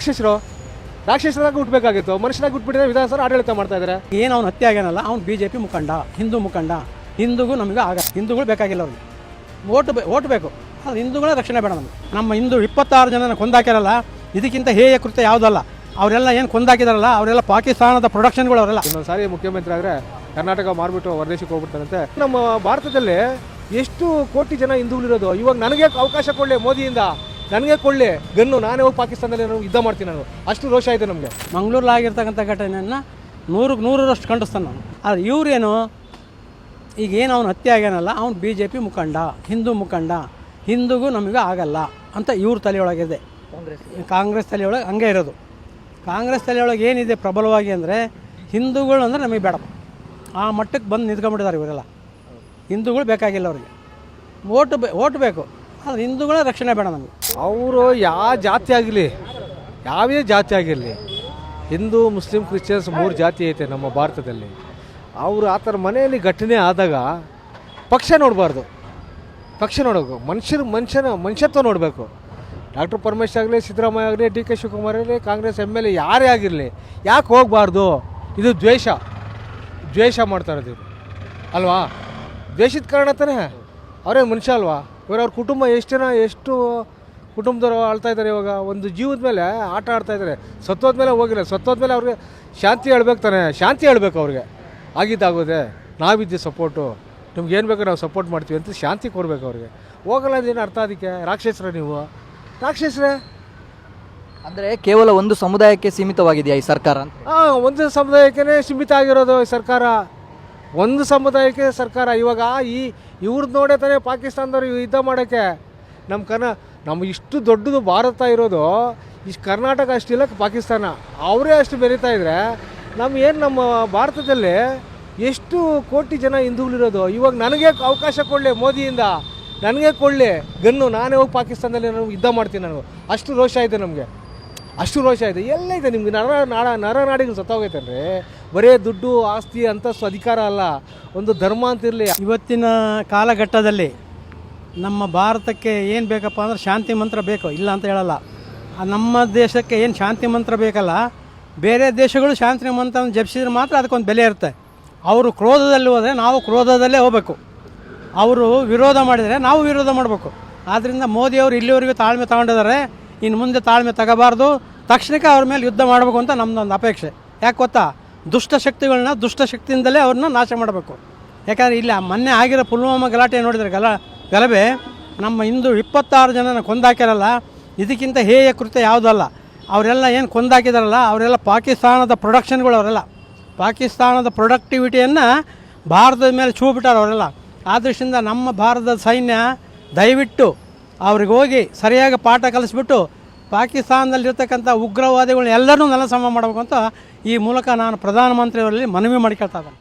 ರಾಕ್ಷಸರು ರಾಕ್ಷಸರಾಗಿ ಹುಟ್ಟಬೇಕಾಗಿತ್ತು ಮನುಷ್ಯರಾಗ ಹುಟ್ಬಿಟ್ಟಿದ್ರೆ ವಿಧಾನಸಭೆ ಆಡಳಿತ ಮಾಡ್ತಾ ಇದ್ದಾರೆ. ಏನು ಅವ್ನು ಹತ್ಯೆ ಆಗ್ಯಾನಲ್ಲ ಅವ್ನು ಬಿ ಜೆ ಪಿ ಮುಖಂಡ ಹಿಂದೂ ಮುಖಂಡ. ಹಿಂದೂಗೂ ನಮಗೆ ಆಗ ಹಿಂದೂಗಳು ಬೇಕಾಗಿಲ್ಲ ಅವ್ರಿಗೆ. ಓಟ್ ಬೇ ಓಟ್ ಬೇಕು. ಅದು ಹಿಂದೂಗಳ ರಕ್ಷಣೆ ಬೇಡ ನಮಗೆ. ನಮ್ಮ ಹಿಂದೂ ಇಪ್ಪತ್ತಾರು ಜನನ ಕೊಂದಾಕಿರಲ್ಲ ಇದಕ್ಕಿಂತ ಹೇಯ ಕೃತ್ಯ ಯಾವುದಲ್ಲ? ಅವರೆಲ್ಲ ಏನು ಕೊಂದಾಕಿದಾರಲ್ಲ ಅವರೆಲ್ಲ ಪಾಕಿಸ್ತಾನದ ಪ್ರೊಡಕ್ಷನ್ಗಳು ಅವರೆಲ್ಲ. ಇನ್ನೊಂದು ಸಾರಿ ಮುಖ್ಯಮಂತ್ರಿ ಆದರೆ ಕರ್ನಾಟಕ ಮಾರ್ಬಿಟ್ಟು ಹೊರದೇಶಕ್ಕೆ ಹೋಗ್ಬಿಡ್ತಾರಂತೆ. ನಮ್ಮ ಭಾರತದಲ್ಲಿ ಎಷ್ಟು ಕೋಟಿ ಜನ ಹಿಂದೂಗಳಿರೋದು? ಇವಾಗ ನನಗೆ ಅವಕಾಶ ಕೊಡಲಿ ಮೋದಿಯಿಂದ. ನನಗೆ ಕೊಳ್ಳಿ ಗನ್ನು, ನಾನೇ ಹೋಗಿ ಪಾಕಿಸ್ತಾನದಲ್ಲಿ ನಾನು ಯುದ್ಧ ಮಾಡ್ತೀನಿ ನಾನು. ಅಷ್ಟು ರೋಷ ಇದೆ ನಮಗೆ. ಮಂಗಳೂರಲ್ಲಿ ಆಗಿರ್ತಕ್ಕಂಥ ಘಟನೆಯನ್ನು ನೂರಕ್ಕೆ ನೂರರಷ್ಟು ಖಂಡಿಸ್ತಾನೆ ನಾನು. ಆದರೆ ಇವರೇನು, ಈಗ ಏನು ಅವ್ನು ಹತ್ಯೆ ಆಗ್ಯಾನಲ್ಲ, ಅವ್ನು ಬಿ ಜೆ ಪಿ ಮುಖಂಡ, ಹಿಂದೂ ಮುಖಂಡ, ಹಿಂದೂಗೂ ನಮಗೆ ಆಗಲ್ಲ ಅಂತ ಇವ್ರ ತಲೆಯೊಳಗಿದೆ. ಕಾಂಗ್ರೆಸ್ ತಲೆಯೊಳಗೆ ಹಂಗೆ ಇರೋದು. ಕಾಂಗ್ರೆಸ್ ತಲೆಯೊಳಗೆ ಏನಿದೆ ಪ್ರಬಲವಾಗಿ ಅಂದರೆ ಹಿಂದೂಗಳು ಅಂದರೆ ನಮಗೆ ಬೇಡ ಆ ಮಟ್ಟಕ್ಕೆ ಬಂದು ನಿಂತ್ಕೊಂಡ್ಬಿಟ್ಟಿದ್ದಾರೆ ಇವರೆಲ್ಲ. ಹಿಂದೂಗಳು ಬೇಕಾಗಿಲ್ಲ ಅವರಿಗೆ. ಓಟ್ ಬೇ, ಓಟ್ ಬೇಕು. ಆದರೆ ಹಿಂದೂಗಳ ರಕ್ಷಣೆ ಬೇಡ ನಮಗೆ. ಅವರು ಯಾವ ಜಾತಿ ಆಗಲಿ ಯಾವುದೇ ಜಾತಿ ಆಗಿರಲಿ, ಹಿಂದೂ, ಮುಸ್ಲಿಂ, ಕ್ರಿಶ್ಚಿಯನ್ಸ್ ಮೂರು ಜಾತಿ ಐತೆ ನಮ್ಮ ಭಾರತದಲ್ಲಿ. ಅವರು ಆ ಥರ ಮನೆಯಲ್ಲಿ ಘಟನೆ ಆದಾಗ ಪಕ್ಷ ನೋಡಬಾರ್ದು. ಪಕ್ಷ ನೋಡಬೇಕು. ಮನುಷ್ಯರು ಮನುಷ್ಯನ ಮನುಷ್ಯತ್ವ ನೋಡಬೇಕು. ಡಾಕ್ಟರ್ ಪರಮೇಶ್ ಆಗಲಿ, ಸಿದ್ದರಾಮಯ್ಯ ಆಗಲಿ, ಡಿ ಕೆ ಶಿವಕುಮಾರ್ ಆಗಲಿ, ಕಾಂಗ್ರೆಸ್ ಎಂ ಎಲ್ ಎ ಯಾರೇ ಆಗಿರಲಿ, ಯಾಕೆ ಹೋಗಬಾರ್ದು? ಇದು ದ್ವೇಷ. ದ್ವೇಷ ಮಾಡ್ತಾ ಇರೋದು ಅಲ್ವಾ? ದ್ವೇಷದ ಕಾರಣ ತಾನೇ? ಅವರೇ ಮನುಷ್ಯ ಅಲ್ವಾ? ಇವರು ಅವ್ರ ಕುಟುಂಬ ಎಷ್ಟು ಜನ, ಎಷ್ಟು ಕುಟುಂಬದವರು ಆಳ್ತಾ ಇದ್ದಾರೆ ಇವಾಗ ಒಂದು ಜೀವದ ಮೇಲೆ ಆಟ ಆಡ್ತಾ ಇದ್ದಾರೆ. ಸತ್ತೋದ ಮೇಲೆ ಹೋಗಿಲ್ಲ. ಸತ್ತೋದ್ಮೇಲೆ ಅವ್ರಿಗೆ ಶಾಂತಿ ಹೇಳ್ಬೇಕು ತಾನೆ. ಶಾಂತಿ ಹೇಳ್ಬೇಕು ಅವ್ರಿಗೆ. ಆಗಿದ್ದಾಗೋದೆ ನಾವಿದ್ದೆ ಸಪೋರ್ಟು ನಿಮ್ಗೇನು ಏನು ಬೇಕು ನಾವು ಸಪೋರ್ಟ್ ಮಾಡ್ತೀವಿ ಅಂತ ಶಾಂತಿ ಕೊಡ್ಬೇಕು ಅವ್ರಿಗೆ. ಹೋಗಲ್ಲ ಅದೇನು ಅರ್ಥ ಅದಕ್ಕೆ? ರಾಕ್ಷಸರ ನೀವು. ರಾಕ್ಷಸರೇ? ಅಂದರೆ ಕೇವಲ ಒಂದು ಸಮುದಾಯಕ್ಕೆ ಸೀಮಿತವಾಗಿದೆಯಾ ಈ ಸರ್ಕಾರ ಅಂತ? ಹಾಂ ಒಂದು ಸಮುದಾಯಕ್ಕೇ ಸೀಮಿತ ಆಗಿರೋದು ಈ ಸರ್ಕಾರ. ಒಂದು ಸಮುದಾಯಕ್ಕೆ ಸರ್ಕಾರ. ಇವಾಗ ಈ ಇವ್ರದ್ದು ನೋಡೇ ತಾನೇ ಪಾಕಿಸ್ತಾನದವ್ರು ಯುದ್ಧ ಮಾಡೋಕ್ಕೆ. ನಮ್ಮ ಕರ್ನ ನಮ್ಮ ಇಷ್ಟು ದೊಡ್ಡದು ಭಾರತ ಇರೋದು, ಇಷ್ಟು ಕರ್ನಾಟಕ ಅಷ್ಟಿಲ್ಲ ಪಾಕಿಸ್ತಾನ. ಅವರೇ ಅಷ್ಟು ಬೆರೀತಾ ಇದ್ದರೆ ನಮ್ಮ ಏನು ನಮ್ಮ ಭಾರತದಲ್ಲಿ ಎಷ್ಟು ಕೋಟಿ ಜನ ಹಿಂದೂಗಳಿರೋದು ಇವಾಗ ನನಗೆ ಅವಕಾಶ ಕೊಡಲಿ ಮೋದಿಯಿಂದ. ನನಗೆ ಕೊಡಲಿ. ಗನ್ನು, ನಾನೇ ಹೋಗಿ ಪಾಕಿಸ್ತಾನದಲ್ಲಿ ನಾನು ಯುದ್ಧ ಮಾಡ್ತೀನಿ ನಾನು. ಅಷ್ಟು ರೋಷ ಇದೆ ನಮಗೆ. ಅಷ್ಟು ರೋಷ ಇದೆ. ಎಲ್ಲ ಇದೆ ನಿಮ್ಗೆ. ನರ, ನಾಡ, ನರ ನಾಡಿಗೆ ಸತ್ತೋಗೈತೆ ಬರೇ ದುಡ್ಡು, ಆಸ್ತಿ, ಅಂತಸ್ತು, ಅಧಿಕಾರ ಅಲ್ಲ. ಒಂದು ಧರ್ಮ ಅಂತಿರಲಿ. ಇವತ್ತಿನ ಕಾಲಘಟ್ಟದಲ್ಲಿ ನಮ್ಮ ಭಾರತಕ್ಕೆ ಏನು ಬೇಕಪ್ಪ ಅಂದ್ರೆ ಶಾಂತಿ ಮಂತ್ರ ಬೇಕು, ಇಲ್ಲ ಅಂತ ಹೇಳಲ್ಲ. ನಮ್ಮ ದೇಶಕ್ಕೆ ಏನು ಶಾಂತಿ ಮಂತ್ರ ಬೇಕಲ್ಲ, ಬೇರೆ ದೇಶಗಳು ಶಾಂತಿ ಮಂತ್ರ ಜಪಿಸಿದ್ರೆ ಮಾತ್ರ ಅದಕ್ಕೊಂದು ಬೆಲೆ ಇರುತ್ತೆ. ಅವರು ಕ್ರೋಧದಲ್ಲಿ ಹೋದರೆ ನಾವು ಕ್ರೋಧದಲ್ಲೇ ಹೋಗಬೇಕು. ಅವರು ವಿರೋಧ ಮಾಡಿದರೆ ನಾವು ವಿರೋಧ ಮಾಡಬೇಕು. ಆದ್ದರಿಂದ ಮೋದಿಯವರು ಇಲ್ಲಿವರೆಗೂ ತಾಳ್ಮೆ ತಗೊಂಡಿದ್ದಾರೆ. ಇನ್ನು ಮುಂದೆ ತಾಳ್ಮೆ ತಗೋಬಾರ್ದು. ತಕ್ಷಣಕ್ಕೆ ಅವ್ರ ಮೇಲೆ ಯುದ್ಧ ಮಾಡಬೇಕು ಅಂತ ನಮ್ಮದೊಂದು ಅಪೇಕ್ಷೆ. ಯಾಕೆ ಗೊತ್ತಾ? ದುಷ್ಟ ಶಕ್ತಿಗಳನ್ನ ದುಷ್ಟ ಶಕ್ತಿಯಿಂದಲೇ ಅವ್ರನ್ನ ನಾಶ ಮಾಡಬೇಕು. ಯಾಕಂದರೆ ಇಲ್ಲಿ ಮೊನ್ನೆ ಆಗಿರೋ ಪುಲ್ವಾಮಾ ಗಲಾಟೆ ನೋಡಿದ್ರೆ ಗಲ ಗಲಭೆ? ನಮ್ಮ ಹಿಂದೂ ಇಪ್ಪತ್ತಾರು ಜನನ ಕೊಂದಾಕಿರಲ್ಲ ಇದಕ್ಕಿಂತ ಹೇಯ ಕೃತ್ಯ ಯಾವುದಲ್ಲ? ಅವರೆಲ್ಲ ಏನು ಕೊಂದಾಕಿದಾರಲ್ಲ, ಅವರೆಲ್ಲ ಪಾಕಿಸ್ತಾನದ ಪ್ರೊಡಕ್ಷನ್ಗಳು ಅವರೆಲ್ಲ. ಪಾಕಿಸ್ತಾನದ ಪ್ರೊಡಕ್ಟಿವಿಟಿಯನ್ನು ಭಾರತದ ಮೇಲೆ ಛೂ ಬಿಟ್ಟಾರೆ ಅವರೆಲ್ಲ. ಆ ದೃಷ್ಟಿಯಿಂದ ನಮ್ಮ ಭಾರತದ ಸೈನ್ಯ ದಯವಿಟ್ಟು ಅವ್ರಿಗೆ ಹೋಗಿ ಸರಿಯಾಗಿ ಪಾಠ ಕಲಿಸ್ಬಿಟ್ಟು ಪಾಕಿಸ್ತಾನದಲ್ಲಿರ್ತಕ್ಕಂಥ ಉಗ್ರವಾದಿಗಳನ್ನ ಎಲ್ಲರೂ ನೆಲಸಮ ಮಾಡಬೇಕು ಅಂತ ಈ ಮೂಲಕ ನಾನು ಪ್ರಧಾನಮಂತ್ರಿಯವರಲ್ಲಿ ಮನವಿ ಮಾಡ್ಕೊಳ್ತಾ ಇದ್ದೇನೆ.